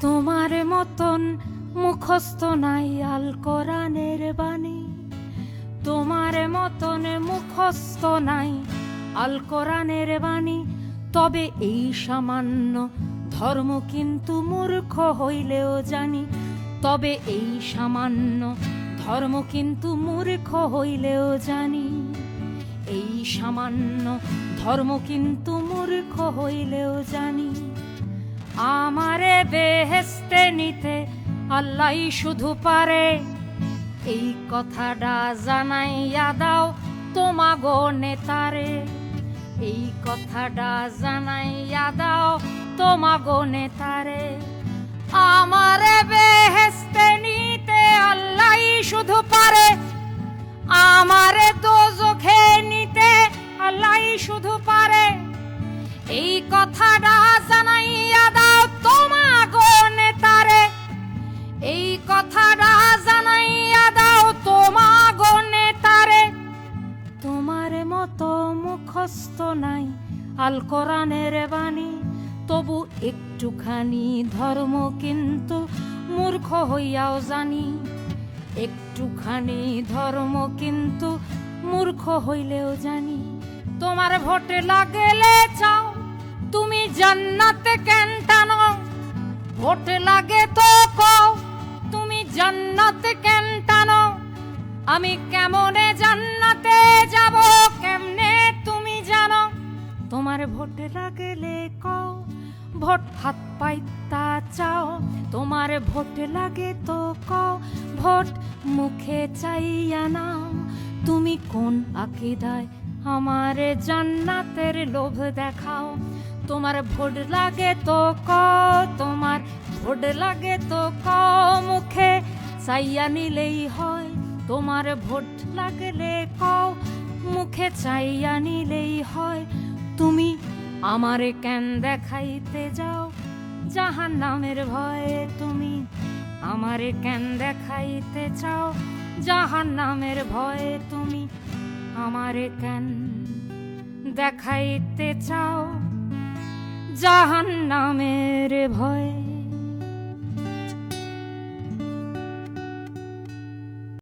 তোমার মতন মুখস্থ নাই আল কোরআনের বাণী। তোমার মতন মুখস্থ নাই আল কোরআনের বাণী। তবে এই সামান্য ধর্ম কিন্তু মূর্খ হইলেও জানি। তবে এই সামান্য ধর্ম কিন্তু মূর্খ হইলেও জানি। এই সামান্য ধর্ম কিন্তু মূর্খ হইলেও জানি। বেহেস্তে নিতে আল্লাহ শুধু পারে। এই কথাটা জানাইয়া দাও তোমাগো নেতারে। এই কথাটা জানাইয়া দাও তোমাগো নেতারে। আমারে বেহেস্তে নিতে আল্লাহ শুধু পারে। আমারে দোজখে নিতে আল্লাহ শুধু পারে। এই কথাটা কথাটা জানাইয়া দাও তোমাগো নেতারে। তোমার মতো মুখস্থ নাই আল কোরআনের বাণী। তবু একটুখানি ধর্ম কিন্তু মূর্খ হইয়াও জানি। একটুখানি ধর্ম কিন্তু মূর্খ হইলেও জানি। তোমার ভোটে লাগলে চাও, তুমি জান্নাতে কেন টানো? ভোটে লাগে তো তুমি জান্নাতে কেন টানো? আমি কেমনে জান্নাতে যাব? কেমনে তুমি জানো? তোমার ভোটে লাগলে কও, ভোট হাত পাইতা চাও। তোমার ভোট লাগে তো কও, ভোট মুখে চাইয়া নাও। তুমি কোন আকিদায় আমার জান্নাতের লোভ দেখাও? তোমার ভোট লাগে তো ক তোমার ভোট লাগে তো ক মুখে চাইয়া নিলেই হয়, তোমার ভোট লাগলে কও মুখে চাইয়া নিলেই হয়, তুমি আমারে কেন দেখাইতে যাও? জাহান নামের ভয়ে তুমি আমারে কেন দেখাইতে চাও? জাহান নামের ভয়ে তুমি আমারে কেন দেখাইতে চাও? জাহান নামের ভয়ে